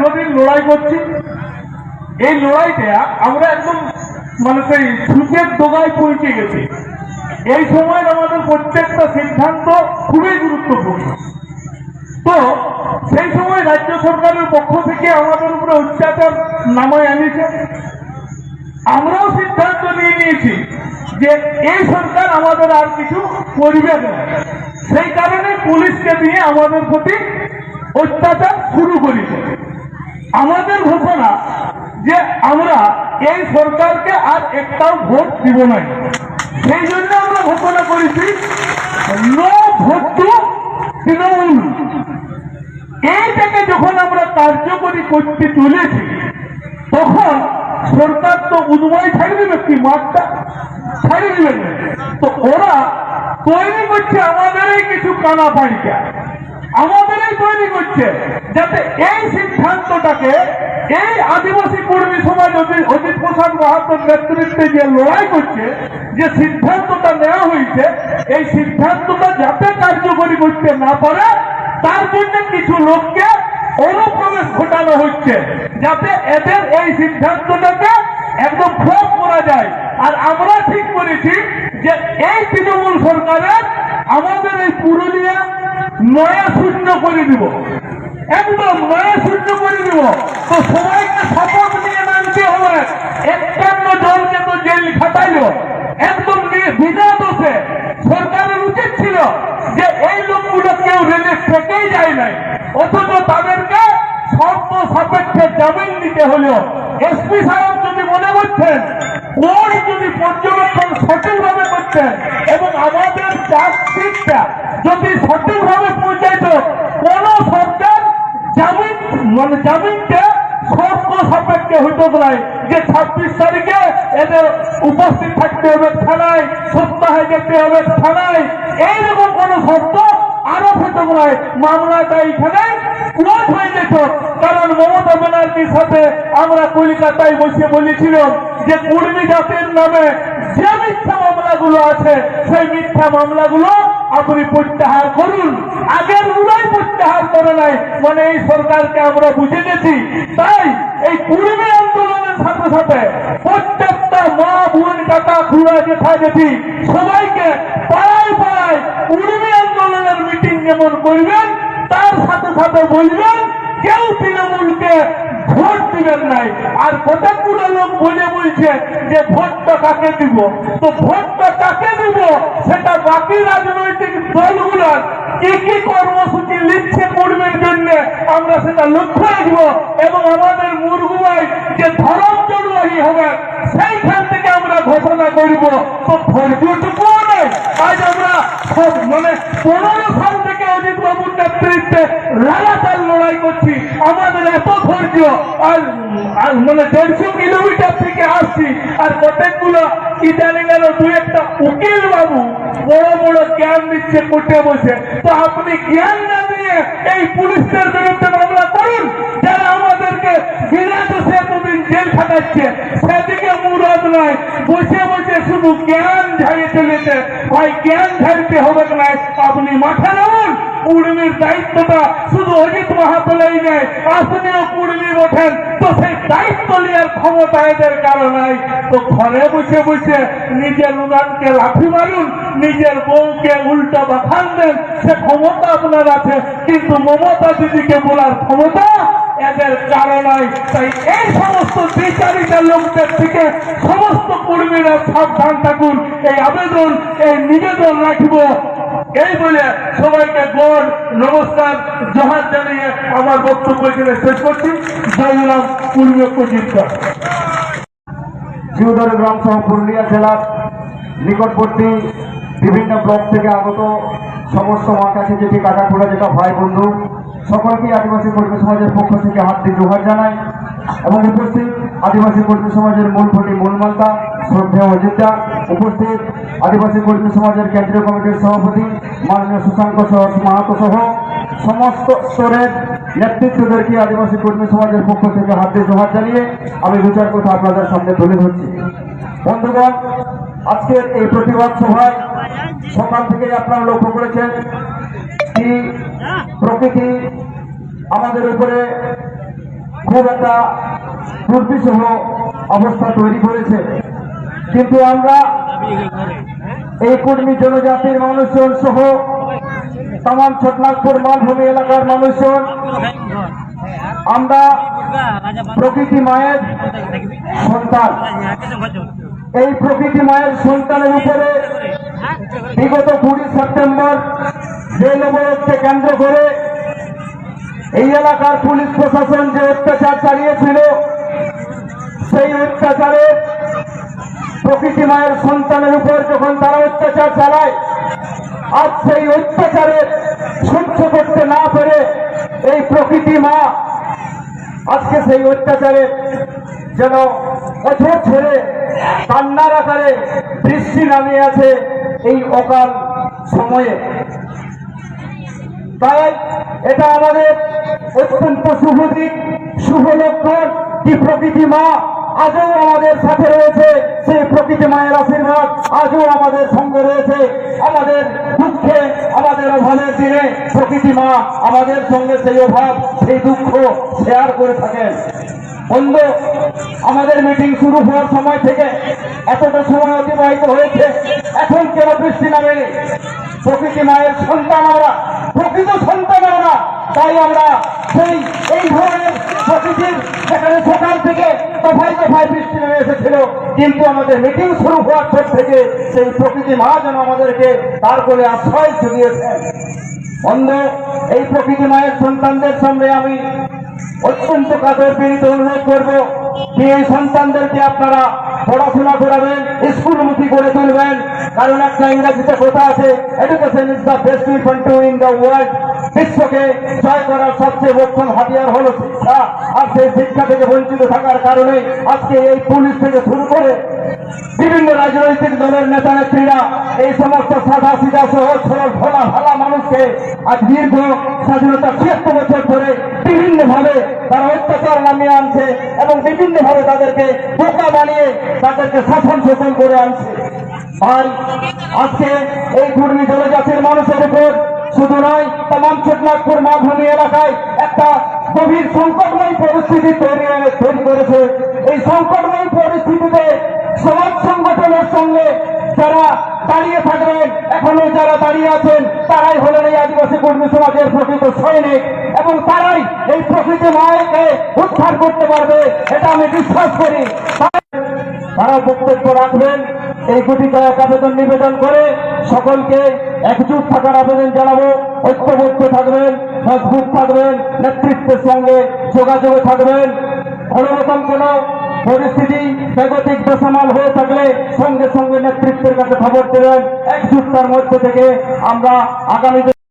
দীর্ঘদিন লড়াই করছি? এই লড়াইটা আমরা একদম মানে সেই সুচের ডোগায় পৌঁছে গেছি। এই সময় আমাদের প্রত্যেকটা সিদ্ধান্ত খুবই গুরুত্বপূর্ণ। তো সেই সময় রাজ্য সরকারের পক্ষ থেকে আমাদের উপরে অত্যাচার নামায় আনিছে আমরাও সিদ্ধান্ত নিয়ে নিয়েছি যে এই সরকার আমাদের আর কিছু করবে না। সেই কারণে পুলিশকে দিয়ে আমাদের প্রতি অত্যাচার শুরু করেছে। আমাদের ঘোষণা যে আমরা এই সরকারকে আর একটাও ভোট দিব না। সেই জন্য আমরা ঘোষণা করেছি নো ভোট টু তৃণমূল। এইটাকে যখন আমরা কার্যকরী করতে চলেছি, তখন সরকার তো উদ্ময় ছাড়ি দেবে কি? মাঠটা ছাড়ি দিবে। তো ওরা তৈরি করছে আমাদেরই কিছু কানা পাড়িকা আমাদেরই তৈরি করছে যাতে এই সিদ্ধান্তটাকে এই আদিবাসী কর্মী সমাজ অজিত প্রসাদ মাহাতোর নেতৃত্বে যে লড়াই করছে, যে সিদ্ধান্তটা নেওয়া হয়েছে, এই সিদ্ধান্তটা যাতে কার্যকরী করতে না পারে, তার জন্য কিছু লোককে অনুপ্রবেশ ঘটানো হচ্ছে, যাতে এদের এই সিদ্ধান্তটাকে একদম ফ্লপ করা যায়। আর আমরা ঠিক করেছি যে এই তৃণমূল সরকারের আমাদের এই পুরুলিয়া নয়া শূন্য করে দিব। একদম নয়া শূন্য করে দিব। তো সবাইকে শপথ নিয়ে নামতে হবে। একান্ন জনকে তো জেল খাটাইল। একদম বিনা দোষে সরকারের উচিত ছিল যে এই লোকগুলো কেউ রেলে থেকেই যায় নাই। অথচ তাদেরকে শর্ত সাপেক্ষে জামিন নিতে হলো এসপি সাহেব যদি মনে করছেন কোর্ট যদি পর্যবেক্ষণ সঠিকভাবে করছেন এবং আমাদের চার্জশিটটা যদি সঠিকভাবে পৌঁছাইত, কোন সরকার জামিন মানে জামিনটা শর্ত সাপেক্ষে হইতে পারে যে ছাব্বিশ তারিখে এদের উপস্থিত থাকতে হবে থানায় সপ্তাহে যেতে হবে থানায়, এইরকম কোন শর্ত আরও পারে মামলাটা এইখানে ক্লোজ হয়ে যেত কারণ মমতা ব্যানার্জির সাথে আমরা কলকাতায় বসে বলেছিলাম যে কুর্মী জাতির নামে যে মিথ্যা মামলাগুলো আছে, সেই মিথ্যা মামলাগুলো আপনি প্রত্যাহার করুন। আগের গুলোই প্রত্যাহার করে নাই। মানে এই সরকারকে আমরা বুঝে গেছি। তাই এই কুর্মী আন্দোলনের সাথে সাথে প্রত্যেকটা মা বোন কাকা খুড়া জেঠা জেঠি সবাইকে পাড়ায় পাড়ায় কুর্মী আন্দোলনের মিটিং যেমন করবেন তার সাথে সাথে বলবেন কেউ তৃণমূলকে ভোট দিবেন নাই। আর কতগুলো লোক বলে বলছে যে ভোটটা কাকে দিব? তো ভোটটা কাকে দিব? সেটা বাকি রাজনৈতিক দলগুলোর কি কি কর্মসূচি লিখছে কর্মীর জন্য আমরা সেটা লক্ষ্য রাখব এবং আমাদের মুরগুয়ায় যে ধরম জড়ুয়াহি হবে, সেইখান থেকে আমরা ঘোষণা করব। তো ধৈর্যটুকু নেই। আজ আমরা সব মানে পনেরো সাল অজিত বাবুর নেতৃত্বে লাগাতার লড়াই করছি, আমাদের এত ধৈর্য আর মানে দেড়শো কিলোমিটার থেকে আসছি, আর কতগুলো ইদানিং এর দু একটা উকিল বাবু বড় বড় জ্ঞান দিচ্ছে কোর্টে বসে। তো আপনি জ্ঞান না দিয়ে এই পুলিশদের বিরুদ্ধে মামলা করুন, যারা আমাদেরকে বিনা দোষে এতদিন জেল খাটাচ্ছে। সেদিকে মুরদ নয়, বসে বসে শুধু জ্ঞান ঝাড়িয়ে চলেছে। ভাই, জ্ঞান ঝাড়তে হবে না, আপনি মাঠে নামুন। কুর্মীর দায়িত্বটা শুধু অজিত মাহাতলাই নেয়। আপনিও কুর্মী ওঠেন। তো সেই দায়িত্ব নেওয়ার ক্ষমতা এদের কারও নাই। তো ঘরে বসে বসে নিজের উনানকে লাঠি মারুন, নিজের বউকে উল্টা বাখান দেন, সে ক্ষমতা আপনার আছে। কিন্তু মমতা দিদিকে বলার ক্ষমতা এদের কারণাই তাই এই সমস্ত বিচারিতা লোকদের থেকে সমস্ত কর্মীরা সাবধান থাকুন। এই আবেদন, এই নিবেদন রাখব। এই বলে সবাইকে গড়, নমস্কার জহার জানিয়ে আমার বক্তব্য এখানে শেষ করছি। জয় রাম পূর্ণ প্রজিত জিউদর গ্রাম সহ পুরুলিয়া জেলার নিকটবর্তী বিভিন্ন ব্লক থেকে আগত সমস্ত আমার কাছে যেটি কাটাখোড়া যেটা ভাই বন্ধু সকলকেই আদিবাসী কর্মী সমাজের পক্ষ থেকে হাত হাতটি জোহার জানাই এবং উপস্থিত আদিবাসী কর্মী সমাজের মূল ফটি মূল মান্তা শ্রদ্ধেয় অযোধ্যা উপস্থিত আদিবাসী কর্মী সমাজের কেন্দ্রীয় কমিটির সভাপতি মাননীয় সুশান্ত সহ মাহাতো সহ সমস্ত স্তরের নেতৃত্বদেরকে আদিবাসী কর্মী সমাজের পক্ষ থেকে হাতে জোহার জানিয়ে আমি দু চার কথা আপনাদের সামনে তুলে ধরছি। বন্ধুগণ, আজকের এই প্রতিবাদ সভায় সকাল থেকে আপনারা লক্ষ্য করেছেন কি প্রকৃতি আমাদের উপরে খুব একটা দুর্বিষহ অবস্থা তৈরি করেছে। কিন্তু আমরা এই কর্মী জনজাতির মানুষজন সহ তামাম ছোটনাগপুর মালভূমি এলাকার মানুষজন, আমরা প্রকৃতি মায়ের সন্তান। এই প্রকৃতি মায়ের সন্তানের উপরে বিগত কুড়ি সেপ্টেম্বর জেল অবরোধকে কেন্দ্র করে এই এলাকার পুলিশ প্রশাসন যে অত্যাচার চালিয়েছিল, সেই অত্যাচারে প্রকৃতি মায়ের সন্তানের উপর যখন তারা অত্যাচার চালায়, আজ সেই অত্যাচারে সহ্য করতে না পেরে এই প্রকৃতি মা আজকে সেই অত্যাচারে যেন কঠোর ছেড়ে কান্নার আকারে বৃষ্টি নামিয়ে আছে এই অকাল সময়ে। তাই এটা আমাদের অত্যন্ত শুভ দিক, শুভ লক্ষণ, কি প্রকৃতি মা আজও আমাদের সাথে রয়েছে সেই প্রকৃতি মায়ের আশীর্বাদ। আজও আমাদের সঙ্গে রয়েছে আমাদের দুঃখে, আমাদের অভাবের দিনে প্রকৃতি মা আমাদের সঙ্গে সেই অভাব, সেই দুঃখ শেয়ার করে থাকেন। বন্ধ, আমাদের মিটিং শুরু হওয়ার সময় থেকে এতটা সময় অতিবাহিত হয়েছে, এখন কেন বৃষ্টি নামেনি? প্রকৃতি মায়ের সন্তান আমরা, প্রকৃত সন্তান তাই আমরা সেই, এই ধরনের প্রকৃতির সেখানে সকাল থেকে দফায় দফায় বৃষ্টি নেমে এসেছিল, কিন্তু আমাদের মিটিং শুরু হওয়ার পর থেকে সেই প্রকৃতি মা যেন আমাদেরকে তার করে আশ্রয় জুগিয়েছেন। অন্ধ এই প্রকৃতি মায়ের সন্তানদের সামনে আমি অত্যন্ত কাদের পীড়িত অনুরোধ করব। যে এই সন্তানদেরকে আপনারা পড়াশোনা করাবেন স্কুলমুখী করে তুলবেন। কারণ একটা ইংরেজিতে কথা আছে education is the best weapon to win the world বিশ্বকে জয় করার সবচেয়ে মোক্ষম হাতিয়ার হলো শিক্ষা। আর সেই শিক্ষা থেকে বঞ্চিত থাকার কারণে আজকে এই পুলিশ থেকে শুরু করে বিভিন্ন রাজনৈতিক দলের নেতা নেত্রীরা এই সমস্ত সাদা, সিধা, সহজ, সরল, ভোলা, ভালা মানুষকে আজ দীর্ঘ স্বাধীনতা ছিয়াত্তর বছর ধরে বিভিন্ন ভাবে তারা অত্যাচার নামিয়ে আনছে এবং বিভিন্ন ভাবে তাদেরকে বানিয়ে তাদেরকে শাসন শোষণ করে আনছে। আর আজকে এই ঘূর্ণি জনজাতির মানুষের উপর শুধু নয় তাম ছোটনাগপুর মাধুমী এলাকায় একটা গভীর সংকটময় পরিস্থিতি তৈরি তৈরি করেছে। এই সংকটময় পরিস্থিতিতে সমাজ সংগঠনের সঙ্গে যারা দাঁড়িয়ে থাকবেন, এখনও যারা দাঁড়িয়ে আছেন, তারাই হলেন এই আদিবাসী কর্মী সমাজের প্রকৃত সৈনিক এবং তারাই এই প্রকৃতি মায়েরকে উদ্ধার করতে পারবে, এটা আমি বিশ্বাস করি। তারা বক্তব্য রাখবেন, এই কোটি কয়েক আবেদন নিবেদন করে সকলকে একজুট থাকার আবেদন জানাব। ঐক্যবদ্ধ থাকবেন, মজবুত থাকবেন, নেতৃত্বের সঙ্গে যোগাযোগে থাকবেন। কোনো রকম কোনো পরিস্থিতি স্বাগতিক বেসামাল হয়ে থাকলে সঙ্গে সঙ্গে নেতৃত্বের কাছে খবর দেবেন একজুটতার মধ্যে থেকে আমরা আগামী